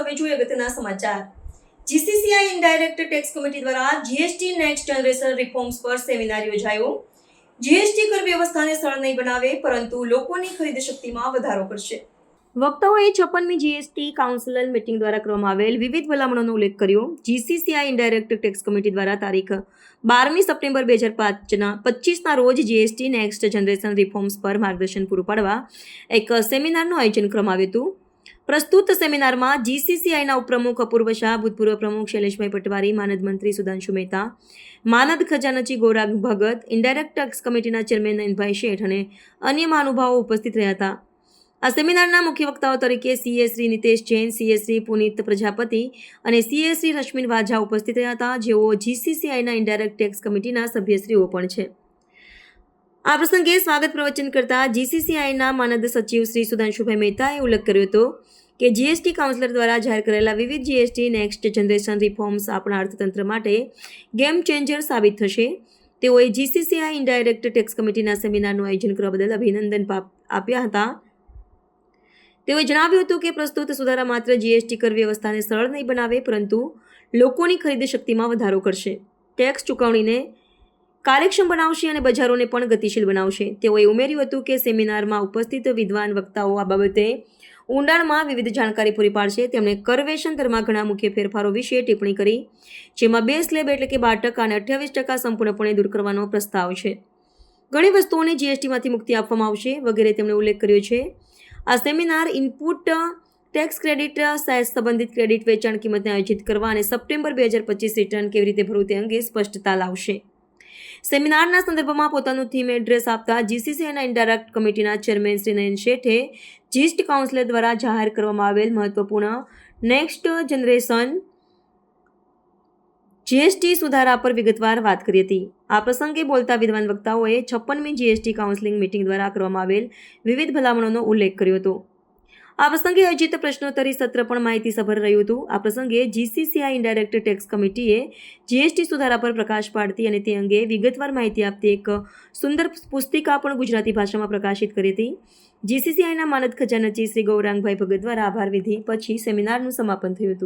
હવે જોઈએ અગત્યના સમાચાર. જીસીસીઆઈ ઇનડાયરેક્ટ ટેક્સ કમિટી દ્વારા જીએસટી નેક્સ્ટ જનરેશન રિફોર્મ્સ પર સેમિનાર યોજાયો. જીએસટી કર વ્યવસ્થાને સરળ નહીં બનાવે, પરંતુ લોકોની ખરીદ શક્તિમાં વધારો કરશે. વક્તાઓએ છપ્પનમી જીએસટી કાઉન્સિલ મિટિંગ દ્વારા કરવામાં આવેલ વિવિધ ભલામણોનો ઉલ્લેખ કર્યો. જીસીસીઆઈ ઇનડાયરેક્ટ ટેક્સ કમિટી દ્વારા તારીખ બારમી સપ્ટેમ્બર બે હજાર પાંચના પચીસના રોજ જીએસટી નેક્સ્ટ જનરેશન રિફોર્મ્સ પર માર્ગદર્શન પૂરું પાડવા એક સેમિનારનું આયોજન કરવામાં આવ્યું હતું. પ્રસ્તુત સેમિનારમાં જીસીસીઆઈના ઉપપ્રમુખ અપૂર્વ શાહ, ભૂતપૂર્વ પ્રમુખ શૈલેષભાઈ પટવારી, માનદ મંત્રી સુધાંશુ મહેતા, માનદ ખજાનચી ગોરાગ ભગત, ઇન્ડાયરેક્ટ ટેક્સ કમિટીના ચેરમેન નયનભાઈ શેઠ અને અન્ય મહાનુભાવો ઉપસ્થિત રહ્યા હતા. આ સેમિનારના મુખ્ય વક્તાઓ તરીકે સીએ નિતેશ જૈન, સીએ પુનિત પ્રજાપતિ અને સીએ રશ્મિન વાઝા ઉપસ્થિત રહ્યા હતા. જેઓ જીસીસીઆઈના ઇન્ડાયરેક્ટ ટેક્સ કમિટીના સભ્યશ્રીઓ પણ છે. આ પ્રસંગે સ્વાગત પ્રવચન કરતા જીસીસીઆઈના માનદ સચિવ શ્રી સુધાંશુભાઈ મહેતાએ ઉલ્લેખ કર્યો હતો કે જીએસટી કાઉન્સિલર દ્વારા જાહેર કરેલા વિવિધ જીએસટી નેક્સ્ટ જનરેશન રિફોર્મ્સ આપણા અર્થતંત્ર માટે ગેમ ચેન્જર સાબિત થશે. તેઓએ જીસીસીઆઈ ઇન્ડાયરેક્ટ ટેક્સ કમિટીના સેમિનારનું આયોજન કરવા બદલ અભિનંદન આપ્યા હતા. તેઓએ જણાવ્યું હતું કે પ્રસ્તુત સુધારા માત્ર જીએસટી કર વ્યવસ્થાને સરળ નહીં બનાવે, પરંતુ લોકોની ખરીદ શક્તિમાં વધારો કરશે. ટેક્સ ચૂકવણીને કાર્યક્ષમ બનાવશે અને બજારોને પણ ગતિશીલ બનાવશે. તેઓએ ઉમેર્યું હતું કે સેમિનારમાં ઉપસ્થિત વિદ્વાન વક્તાઓ આ બાબતે ઊંડાણમાં વિવિધ જાણકારી પૂરી પાડશે. તેમણે કરવેશન દરમાં ઘણા મુખ્ય ફેરફારો વિશે ટિપ્પણી કરી, જેમાં બે સ્લેબ એટલે કે બાર ટકા અને અઠ્યાવીસ ટકા સંપૂર્ણપણે દૂર કરવાનો પ્રસ્તાવ છે. ઘણી વસ્તુઓને જીએસટીમાંથી મુક્તિ આપવામાં આવશે વગેરે તેમણે ઉલ્લેખ કર્યો છે. આ seminar input tax credit, science સંબંધિત ક્રેડિટ વેચાણ કિંમતને આયોજિત કરવા અને સપ્ટેમ્બર બે હજાર પચીસ રિટર્ન કેવી રીતે ભરવું તે અંગે સ્પષ્ટતા લાવશે. સેમિનારના સંદર્ભમાં પોતાનું થીમ એડ્રેસ આપતા જીસીસીઆઈના ઇન્ડાયરેક્ટ કમિટીના ચેરમેન શ્રી નયન શેઠે જીસ્ટ કાઉન્સિલર દ્વારા જાહેર કરવામાં આવેલ મહત્વપૂર્ણ નેક્સ્ટ જનરેશન જીએસટી સુધારા પર વિગતવાર વાત કરી હતી. આ પ્રસંગે બોલતા વિદ્વાન વક્તાઓએ છપ્પનમી જીએસટી કાઉન્સિલિંગ મિટિંગ દ્વારા કરવામાં આવેલ વિવિધ ભલામણોનો ઉલ્લેખ કર્યો હતો. આ પ્રસંગે આયોજિત પ્રશ્નોત્તરી સત્ર પણ માહિતીસભર રહ્યું હતું. આ પ્રસંગે જીસીસીઆઈ ઇન્ડાયરેક્ટ ટેક્સ કમિટીએ જીએસટી સુધારા પર પ્રકાશ પાડતી અને તે અંગે વિગતવાર માહિતી આપતી એક સુંદર પુસ્તિકા પણ ગુજરાતી ભાષામાં પ્રકાશિત કરી હતી. જીસીસીઆઈના માનદ ખજાનચી શ્રી ગૌરાંગભાઈ ભગત દ્વારા આભાર વિધિ. પછી સેમિનારનું સમાપન થયું હતું.